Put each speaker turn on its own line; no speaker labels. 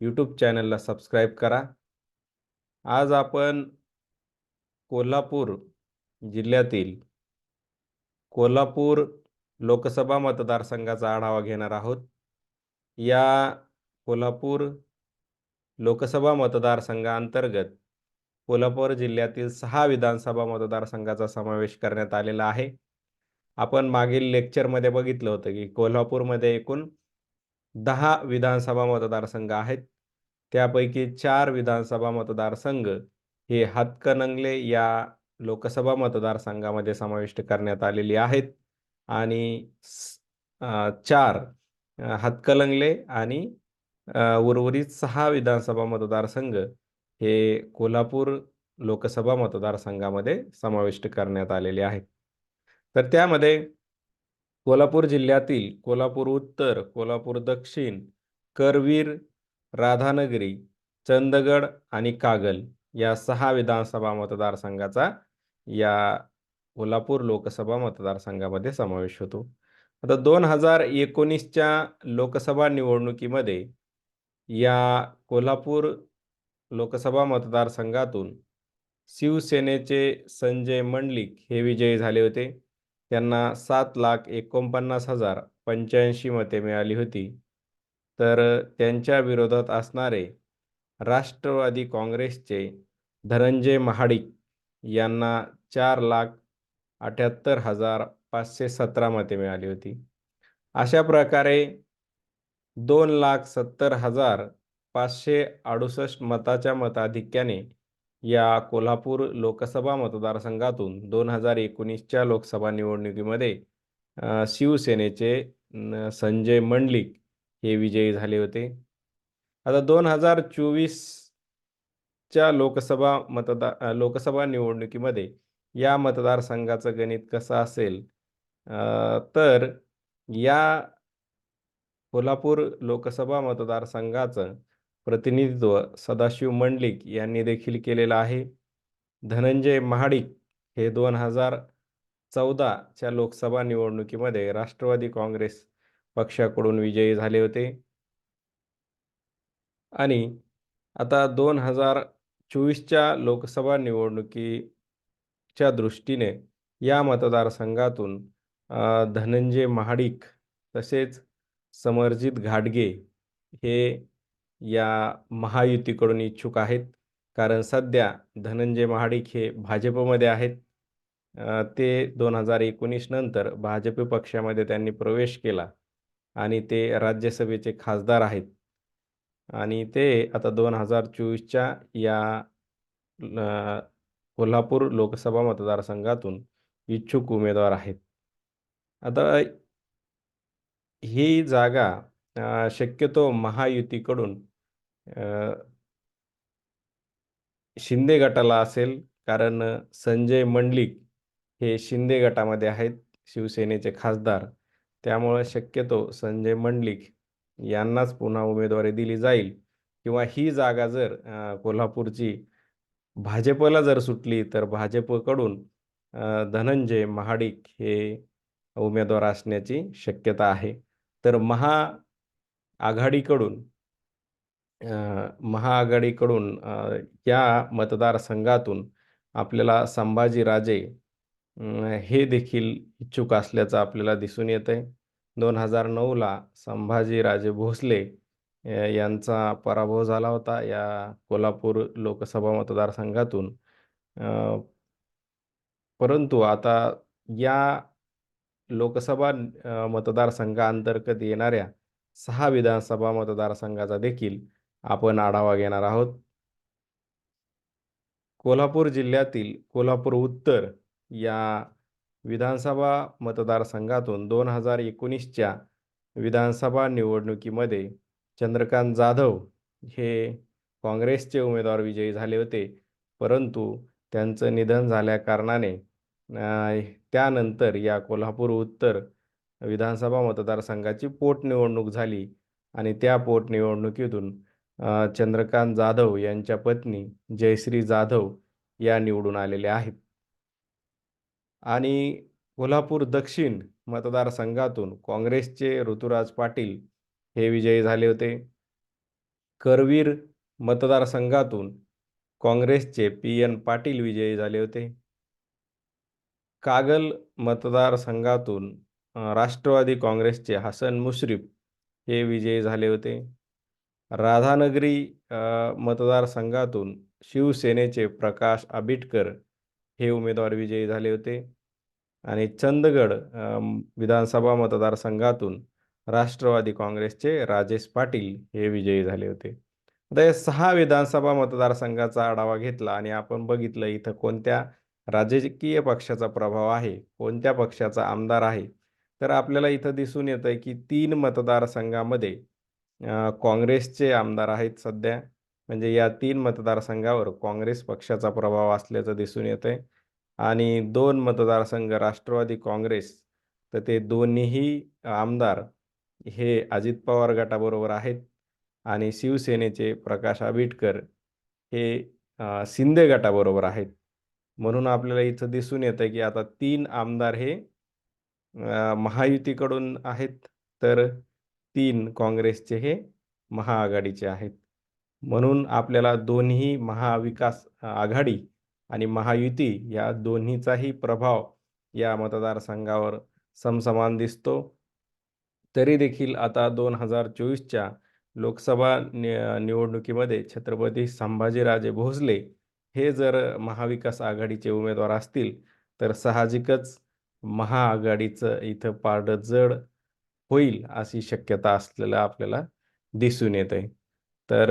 YouTube चॅनलला subscribe करा. आज आपण कोल्हापूर जिल्ह्यातील कोल्हापूर लोकसभा मतदारसंघाचा आढावा घेणार आहोत. या कोल्हापूर लोकसभा मतदारसंघाअंतर्गत कोल्हापूर जिल्ह्यातील सहा विधानसभा मतदारसंघाचा समावेश करण्यात आलेला आहे. आपण मागील लेक्चरमध्ये बघितलं होतं की कोल्हापूरमध्ये एकूण दहा विधानसभा मतदारसंघ आहेत. त्यापैकी चार विधानसभा मतदारसंघ हे हातकणंगले या लोकसभा मतदारसंघामध्ये समाविष्ट करण्यात आलेली आहेत. आणि चार हातकलंगले आणि उर्वरित सहा विधानसभा मतदारसंघ हे कोल्हापूर लोकसभा मतदारसंघामध्ये समाविष्ट करण्यात आलेले आहेत. तर त्यामध्ये कोल्हापूर जिल्ह्यातील कोल्हापूर उत्तर कोल्हापूर दक्षिण करवीर राधानगरी चंदगड आणि कागल या सहा विधानसभा मतदारसंघाचा या कोल्हापूर लोकसभा मतदारसंघामध्ये समावेश होतो. आता दोन हजार एकोणीसच्या लोकसभा निवडणुकीमध्ये या कोल्हापूर लोकसभा मतदारसंघातून शिवसेनेचे संजय मंडलिक हे विजयी झाले होते. त्यांना सात लाख एकोणपन्नास हजार पंच्याऐंशी मते मिळाली होती. तर त्यांच्या विरोधात असणारे राष्ट्रवादी काँग्रेसचे धनंजय महाडिक यांना चार लाख अठ्याहत्तर हजार पाचशे सतरा मते मिळाली होती. अशा प्रकारे दोन लाख सत्तर हजार पाचशे अडुसष्ट मताच्या मताधिक्याने या कोल्हापूर लोकसभा मतदारसंघातून दोन हजार एकोणीसच्या लोकसभा निवडणुकीमध्ये शिवसेनेचे संजय मंडलिक हे विजयी झाले होते. आता दोन हजार चोवीसच्या लोकसभा मतदार लोकसभा निवडणुकीमध्ये या मतदारसंघाचं गणित कसं असेल? तर या कोल्हापूर लोकसभा मतदारसंघाचं प्रतिनिधित्व सदाशिव मंडलिक यांनी देखील केलेलं आहे. धनंजय महाडिक हे दोन हजार चौदाच्या लोकसभा निवडणुकीमध्ये राष्ट्रवादी काँग्रेस पक्षाकडून विजयी झाले होते. आणि आता दोन हजार चोवीसच्या लोकसभा निवडणुकीच्या दृष्टीने या मतदारसंघातून धनंजय महाडिक तसेच समरजित घाटगे हे या महायुतीकडून इच्छुक आहेत. कारण सध्या धनंजय महाडिक हे भाजपमध्ये आहेत. ते दोन हजार एकोणीस नंतर भाजप पक्षामध्ये त्यांनी प्रवेश केला. आणि ते राज्यसभेचे खासदार आहेत. आणि ते आता दोन हजार चोवीसच्या या कोल्हापूर लोकसभा मतदारसंघातून इच्छुक उमेदवार आहेत. आता ही जागा शक्यतो महायुतीकडून शिंदे गटाला असेल कारण संजय मंडलिक हे शिंदे गटामध्ये आहेत शिवसेनेचे खासदार. त्यामुळे शक्यतो संजय मंडलिक यांनाच पुन्हा उमेदवारी दिली जाईल. किंवा ही जागा जर कोल्हापूरची भाजपला जर सुटली तर भाजपकडून धनंजय महाडिक हे उमेदवार असण्याची शक्यता आहे. तर महा आघाडीकडून महाआघाडीकडून या मतदारसंघातून आपल्याला संभाजीराजे हे देखील इच्छुक असल्याचं आपल्याला दिसून येत आहे दोन हजार नऊला संभाजीराजे भोसले यांचा पराभव झाला होता या कोल्हापूर लोकसभा मतदारसंघातून. परंतु आता या लोकसभा मतदारसंघाअंतर्गत येणाऱ्या सहा विधानसभा मतदारसंघाचा देखील आपण आढावा घेणार आहोत. कोल्हापूर जिल्ह्यातील कोल्हापूर उत्तर या विधानसभा मतदारसंघातून दोन हजार एकोणीसच्या विधानसभा निवडणुकीमध्ये चंद्रकांत जाधव हे काँग्रेसचे उमेदवार विजयी झाले होते. परंतु त्यांचं निधन झाल्याकारणाने त्यानंतर या कोल्हापूर उत्तर विधानसभा मतदारसंघाची पोटनिवडणूक झाली आणि त्या पोटनिवडणुकीतून चंद्रकांत जाधव यांच्या पत्नी जयश्री जाधव या निवडून आलेल्या आहेत. आणि कोल्हापूर दक्षिण मतदारसंघातून काँग्रेसचे ऋतुराज पाटील हे विजयी झाले होते. करवीर मतदारसंघातून काँग्रेसचे पी. एन. पाटील विजयी झाले होते. कागल मतदारसंघातून राष्ट्रवादी काँग्रेसचे हसन मुश्रीफ हे विजयी झाले होते. राधानगरी मतदारसंघातून शिवसेनेचे प्रकाश आबिटकर हे उमेदवार विजयी झाले होते. आणि चंदगड विधानसभा मतदारसंघातून राष्ट्रवादी काँग्रेसचे राजेश पाटील हे विजयी झाले होते. आता या सहा विधानसभा मतदारसंघाचा आढावा घेतला आणि आपण बघितलं इथं कोणत्या राजकीय पक्षाचा प्रभाव आहे कोणत्या पक्षाचा आमदार आहे तर आपल्याला इथं दिसून येतं आहे की तीन मतदारसंघामध्ये काँग्रेसचे आमदार आहेत सध्या. म्हणजे या तीन मतदारसंघावर काँग्रेस पक्षाचा प्रभाव असल्याचं दिसून येतं आहे आणि दोन मतदारसंघ राष्ट्रवादी काँग्रेस तर ते दोन्हीही आमदार हे अजित पवार गटाबरोबर आहेत. आणि शिवसेनेचे प्रकाश आबिटकर हे शिंदे गटाबरोबर आहेत. म्हणून आपल्याला इथं दिसून येतं की आता तीन आमदार हे महायुतीकडून आहेत. तर तीन काँग्रेसचे हे महाआघाडीचे आहेत. म्हणून आपल्याला दोन्ही महाविकास आघाडी आणि महायुती या दोन्हीचाही प्रभाव या मतदारसंघावर समसमान दिसतो. तरी देखील आता दोन हजार चोवीसच्या लोकसभा नि निवडणुकीमध्ये छत्रपती संभाजीराजे भोसले हे जर महाविकास आघाडीचे उमेदवार असतील तर साहजिकच महाआघाडीचं इथं पारडं जड होईल अशी शक्यता असलेलं आपल्याला दिसून येत आहे तर